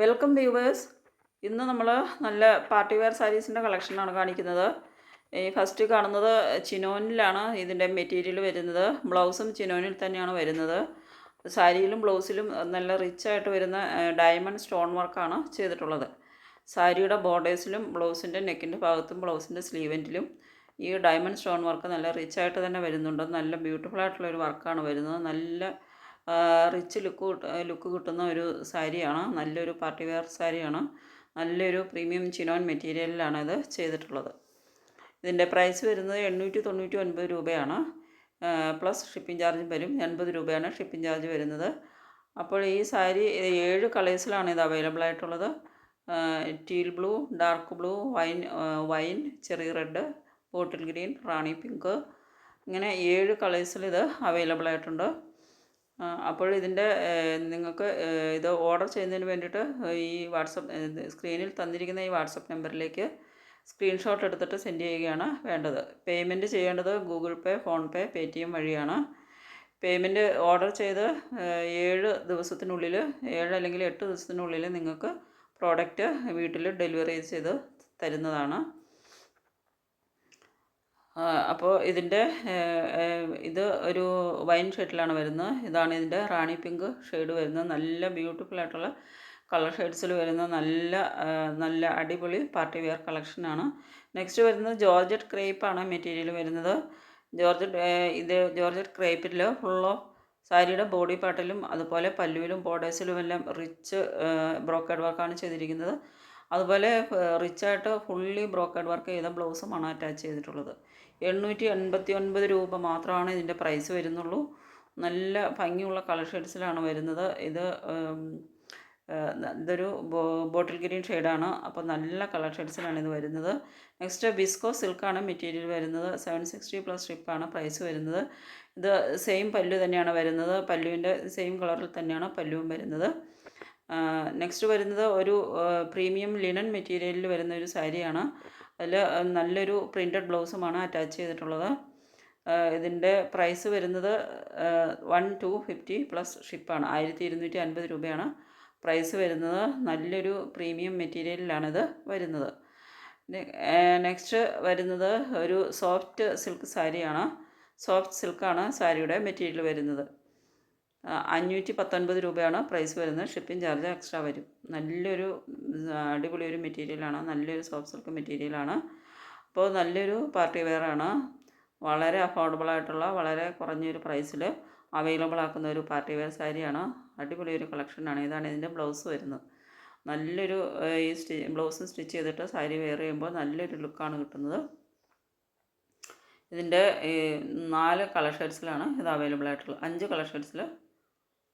Welcome viewers ഇന്ന് നമ്മൾ നല്ല പാർട്ടി വെയർ സാരീസിന്റെ കളക്ഷനാണ് കാണിക്കുന്നത്. ഈ ഫസ്റ്റ് കാണുന്നത് ചിനോനിലാണ് ഇതിന്റെ മെറ്റീരിയൽ വരുന്നത്. ബ്ലൗസും ചിനോനിൽ തന്നെയാണ് വരുന്നത്. സാരിയിലും ബ്ലൗസിലും നല്ല റിച്ച് ആയിട്ട് വരുന്ന ഡയമണ്ട് സ്റ്റോൺ വർക്കാണ് ചെയ്തിട്ടുള്ളത്. സാരിയുടെ ബോർഡേഴ്സിലും ബ്ലൗസിന്റെ നെക്കിന്റെ ഭാഗത്തും ബ്ലൗസിന്റെ സ്ലീവെന്റിലും ഈ ഡയമണ്ട് സ്റ്റോൺ വർക്ക് നല്ല റിച്ച് ആയിട്ട് തന്നെ വരുന്നുണ്ട്. നല്ല ബ്യൂട്ടിഫുൾ ആയിട്ടുള്ള ഒരു വർക്കാണ് വരുന്നത്. നല്ല റിച്ച് ലുക്ക് ലുക്ക് കിട്ടുന്ന ഒരു സാരിയാണ്. നല്ലൊരു പാർട്ടി വെയർ സാരിയാണ്. നല്ലൊരു പ്രീമിയം ചിനോൻ മെറ്റീരിയലിലാണ് ഇത് ചെയ്തിട്ടുള്ളത്. ഇതിന്റെ പ്രൈസ് വരുന്നത് എണ്ണൂറ്റി തൊണ്ണൂറ്റി ഒൻപത് രൂപയാണ് പ്ലസ് ഷിപ്പിംഗ് ചാർജ് വരും. എൺപത് രൂപയാണ് ഷിപ്പിംഗ് ചാർജ് വരുന്നത്. അപ്പോൾ ഈ സാരി ഏഴ് കളേഴ്സിലാണ് ഇത് അവൈലബിൾ ആയിട്ടുള്ളത്. Teal blue dark blue wine wine cherry red bottle green rani pink ഇങ്ങനെ ഏഴ് കളേഴ്സിൽ ഇത് അവൈലബിൾ ആയിട്ടുണ്ട്. അപ്പോൾ ഇതിന്റെ നിങ്ങൾക്ക് ഇത് ഓർഡർ ചെയ്യുന്നതിന് വേണ്ടിയിട്ട് ഈ വാട്സപ്പ് സ്ക്രീനിൽ തന്നിരിക്കുന്ന ഈ വാട്സപ്പ് നമ്പറിലേക്ക് സ്ക്രീൻഷോട്ട് എടുത്തിട്ട് സെൻഡ് ചെയ്യുകയാണ് വേണ്ടത്. പേയ്മെന്റ് ചെയ്യേണ്ടത് Google Pay PhonePe Paytm വഴിയാണ്. പേയ്മെന്റ് ഓർഡർ ചെയ്ത് ഏഴ് ദിവസത്തിനുള്ളിൽ ഏഴ് അല്ലെങ്കിൽ എട്ട് ദിവസത്തിനുള്ളിൽ നിങ്ങൾക്ക് പ്രോഡക്റ്റ് വീട്ടിൽ ഡെലിവറി ചെയ്ത് തരുന്നതാണ്. അപ്പോൾ ഇതിന്റെ ഇത് ഒരു വൈൻ ഷെയ്ഡിലാണ് വരുന്നത്. ഇതാണ് ഇതിന്റെ റാണി പിങ്ക് ഷെയ്ഡ് വരുന്നത്. നല്ല ബ്യൂട്ടിഫുൾ ആയിട്ടുള്ള കളർ ഷെയ്ഡ്സിൽ വരുന്ന നല്ല നല്ല അടിപൊളി പാർട്ടി വെയർ കളക്ഷനാണ് നെക്സ്റ്റ് വരുന്നത് ജോർജറ്റ് ക്രേപ്പാണ് മെറ്റീരിയൽ വരുന്നത്. ജോർജറ്റ് ഇത് ജോർജറ്റ് ക്രേപ്പിൽ ഫുൾ സാരിയുടെ ബോഡി പാർട്ടിലും അതുപോലെ പല്ലുവിലും ബോർഡേഴ്സിലും എല്ലാം റിച്ച് ബ്രോക്കേഡ് വർക്കാണ് ചെയ്തിരിക്കുന്നത്. അതുപോലെ റിച്ചായിട്ട് ഫുള്ളി ബ്രോക്കേഡ് വർക്ക് ചെയ്ത ബ്ലൗസുമാണ് അറ്റാച്ച് ചെയ്തിട്ടുള്ളത്. എണ്ണൂറ്റി എൺപത്തി ഒൻപത് രൂപ മാത്രമാണ് ഇതിന്റെ പ്രൈസ് വരുന്നുള്ളൂ. നല്ല ഭംഗിയുള്ള കളർ ഷെയ്ഡ്സിലാണ് വരുന്നത്. ഇത് ഇതൊരു ബോട്ടിൽ ഗ്രീൻ ഷെയ്ഡാണ് അപ്പോൾ നല്ല കളർ ഷെയ്ഡ്സിലാണ് ഇത് വരുന്നത്. നെക്സ്റ്റ് ബിസ്കോ സിൽക്കാണ് മെറ്റീരിയൽ വരുന്നത്. സെവൻ സിക്സ്റ്റി പ്ലസ് സ്ട്രിപ്പാണ് പ്രൈസ് വരുന്നത്. ഇത് സെയിം പല്ലു തന്നെയാണ് വരുന്നത്. പല്ലുവിന്റെ സെയിം കളറിൽ തന്നെയാണ് പല്ലുവും വരുന്നത്. നെക്സ്റ്റ് വരുന്നത് ഒരു പ്രീമിയം ലിനൻ മെറ്റീരിയലിൽ വരുന്ന ഒരു സാരിയാണ്. അതിൽ നല്ലൊരു പ്രിന്റഡ് ബ്ലൗസുമാണ് അറ്റാച്ച് ചെയ്തിട്ടുള്ളത്. ഇതിന്റെ പ്രൈസ് വരുന്നത് വൺ ടു ഫിഫ്റ്റി പ്ലസ് ഷിപ്പാണ്. ആയിരത്തി ഇരുന്നൂറ്റി അൻപത് രൂപയാണ്. പ്രൈസ് വരുന്നത് നല്ലൊരു പ്രീമിയം മെറ്റീരിയലിലാണിത് വരുന്നത്. നെക്സ്റ്റ് വരുന്നത് ഒരു സോഫ്റ്റ് സിൽക്ക് സാരിയാണ്. സോഫ്റ്റ് സിൽക്കാണ് സാരിയുടെ മെറ്റീരിയൽ വരുന്നത്. അഞ്ഞൂറ്റി പത്തൊൻപത് രൂപയാണ് പ്രൈസ് വരുന്നത്. ഷിപ്പിംഗ് ചാർജ് എക്സ്ട്രാ വരും. നല്ലൊരു അടിപൊളി ഒരു മെറ്റീരിയലാണ്. നല്ലൊരു സോഫ്റ്റ് സിൽക്ക് മെറ്റീരിയലാണ്. അപ്പോൾ നല്ലൊരു പാർട്ടി വെയറാണ്. വളരെ അഫോർഡബിൾ ആയിട്ടുള്ള വളരെ കുറഞ്ഞൊരു പ്രൈസിൽ അവൈലബിൾ ആക്കുന്ന ഒരു പാർട്ടി വെയർ സാരിയാണ്. അടിപൊളി ഒരു കളക്ഷനാണ്. ഇതാണ് ഇതിന്റെ ബ്ലൗസ് വരുന്നത്. നല്ലൊരു ഈ സ്റ്റി ബ്ലൗസ് സ്റ്റിച്ച് ചെയ്തിട്ട് സാരി വെയർ ചെയ്യുമ്പോൾ നല്ലൊരു ലുക്കാണ് കിട്ടുന്നത്. ഇതിന്റെ നാല് കളർ ഷെയ്ഡ്സിലാണ് ഇത് അവൈലബിൾ ആയിട്ടുള്ളത് അഞ്ച് കളർ ഷെയ്ഡ്സിൽ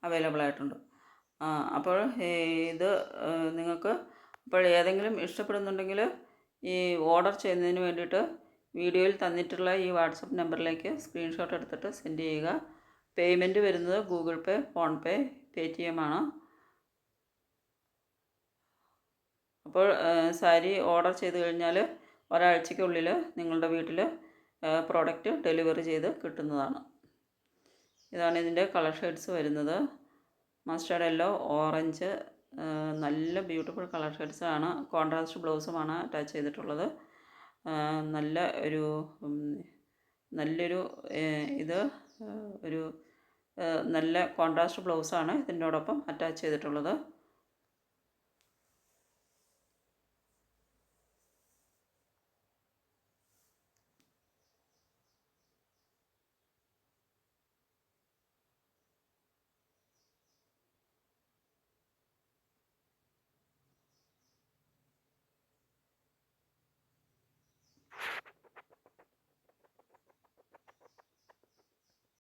അവൈലബിൾ ആയിട്ടുണ്ട്. അപ്പോൾ ഇത് നിങ്ങൾക്ക് ഇപ്പോൾ ഏതെങ്കിലും ഇഷ്ടപ്പെടുന്നുണ്ടെങ്കിൽ ഈ ഓർഡർ ചെയ്യുന്നതിന് വേണ്ടിയിട്ട് വീഡിയോയിൽ തന്നിട്ടുള്ള ഈ വാട്സപ്പ് നമ്പറിലേക്ക് സ്ക്രീൻഷോട്ട് എടുത്തിട്ട് സെൻഡ് ചെയ്യുക. പേയ്മെന്റ് വരുന്നത് Google Pay PhonePe Paytm ആണ്. അപ്പോൾ സാരി ഓർഡർ ചെയ്ത് കഴിഞ്ഞാൽ ഒരാഴ്ചയ്ക്കുള്ളിൽ നിങ്ങളുടെ വീട്ടിൽ പ്രോഡക്റ്റ് ഡെലിവറി ചെയ്ത് കിട്ടുന്നതാണ്. ഇതാണ് ഇതിന്റെ കളർ ഷെയ്ഡ്സ് വരുന്നത്. മസ്റ്റേർഡ് യെല്ലോ ഓറഞ്ച് നല്ല ബ്യൂട്ടിഫുൾ കളർ ഷെയ്ഡ്സ് ആണ്. കോൺട്രാസ്റ്റ് ബ്ലൗസുമാണ് അറ്റാച്ച് ചെയ്തിട്ടുള്ളത്. നല്ല ഒരു നല്ലൊരു ഇത് ഒരു നല്ല കോൺട്രാസ്റ്റ് ബ്ലൗസാണ് ഇതിന്റെ അറ്റാച്ച് ചെയ്തിട്ടുള്ളത്.